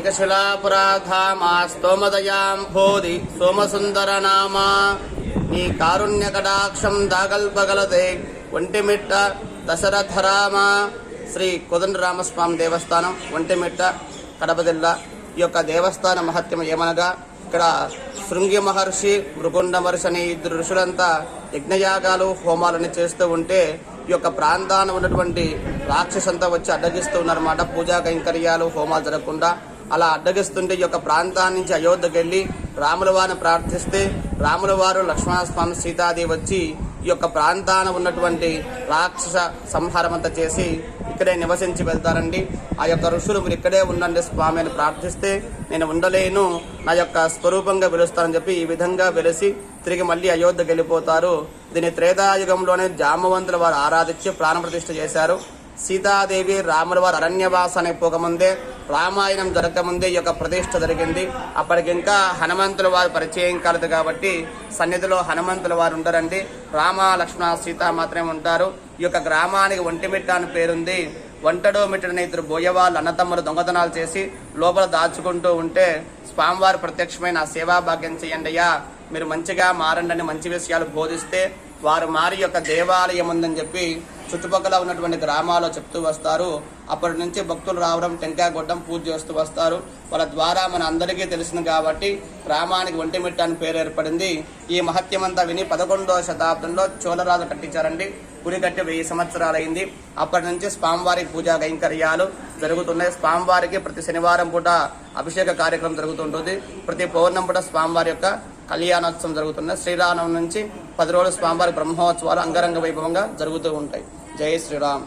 ఏకశిలాపురాధామా స్తోమదయాంభోది సోమసుందరనామా నీ కారుణ్య కటాక్షం దాగల్పగలదే ఒంటిమిట్ట దశరథరామ శ్రీ కోదండరామస్వామి దేవస్థానం ఒంటిమిట్ట కడప జిల్లా ఈ యొక్క దేవస్థాన మహత్యం ఏమనగా ఇక్కడ శృంగి మహర్షి మృగుండ మహర్షి అనే ఇద్దరు ఋషులంతా యజ్ఞయాగాలు హోమాలని చేస్తూ ఉంటే ఈ యొక్క ప్రాంతాన ఉన్నటువంటి రాక్షసంతా వచ్చి అడ్డగిస్తూ ఉన్నారన్నమాట. పూజా కైంకర్యాలు హోమాలు జరగకుండా అలా అడ్డగిస్తుంటే ఈ యొక్క ప్రాంతాన్ని నుంచి అయోధ్యకి వెళ్ళి రాముల వారిని ప్రార్థిస్తే రాముల వారు లక్ష్మణస్వామి సీతాదేవి వచ్చి ఈ యొక్క ప్రాంతాన ఉన్నటువంటి రాక్షస సంహారం అంతా చేసి ఇక్కడే నివసించి వెళ్తారండి. ఆ యొక్క ఋషులు మీరు ఇక్కడే ఉండండి స్వామి అని ప్రార్థిస్తే నేను ఉండలేను నా యొక్క స్వరూపంగా వెలుస్తానని చెప్పి ఈ విధంగా వెలిసి తిరిగి మళ్ళీ అయోధ్యకి వెళ్ళిపోతారు. దీని త్రేతాయుగంలోనే జామవంతుల వారు ఆరాధించి ప్రాణప్రతిష్ఠ చేశారు. సీతాదేవి రాముల వారు అరణ్యవాస అనే పోకముందే రామాయణం దొరకముందే ఈ యొక్క ప్రతిష్ఠ జరిగింది. అప్పటికింకా హనుమంతుల వారు పరిచయం కాలేదు కాబట్టి సన్నిధిలో హనుమంతుల వారు ఉండరండి. రామ లక్ష్మణ సీత మాత్రమే ఉంటారు. ఈ యొక్క గ్రామానికి ఒంటిమిట్ట అని పేరుంది. వంటడో మిట్టడని ఇద్దరు బోయవాళ్ళు అన్నతమ్ములు దొంగతనాలు చేసి లోపల దాచుకుంటూ ఉంటే స్వామివారు ప్రత్యక్షమైన సేవా భాగ్యం చేయండి మీరు మంచిగా మారండి అని మంచి విషయాలు బోధిస్తే వారు మారి యొక్క దేవాలయం ఉందని చెప్పి చుట్టుపక్కల ఉన్నటువంటి గ్రామాల్లో చెప్తూ వస్తారు. అప్పటి నుంచి భక్తులు రావడం టెంకాయ కొట్టడం పూజ చేస్తూ వస్తారు. వాళ్ళ ద్వారా మన అందరికీ తెలిసింది కాబట్టి గ్రామానికి ఒంటిమిట్ట అని పేరు ఏర్పడింది. ఈ మహత్యమంతా విని పదకొండవ శతాబ్దంలో చోళరాజు కట్టించారండి. గుడి కట్టి వెయ్యి సంవత్సరాలైంది. అప్పటి నుంచి స్వామివారి పూజా కైంకర్యాలు జరుగుతున్నాయి. స్వామివారికి ప్రతి శనివారం పూట అభిషేక కార్యక్రమం జరుగుతుంటుంది. ప్రతి పౌర్ణం పూట స్వామివారి యొక్క కళ్యాణోత్సవం జరుగుతున్న శ్రీరామం నుంచి పది రోజులు స్వామివారి బ్రహ్మోత్సవాలు అంగరంగ వైభవంగా జరుగుతూ ఉంటాయి. జై శ్రీరామ్.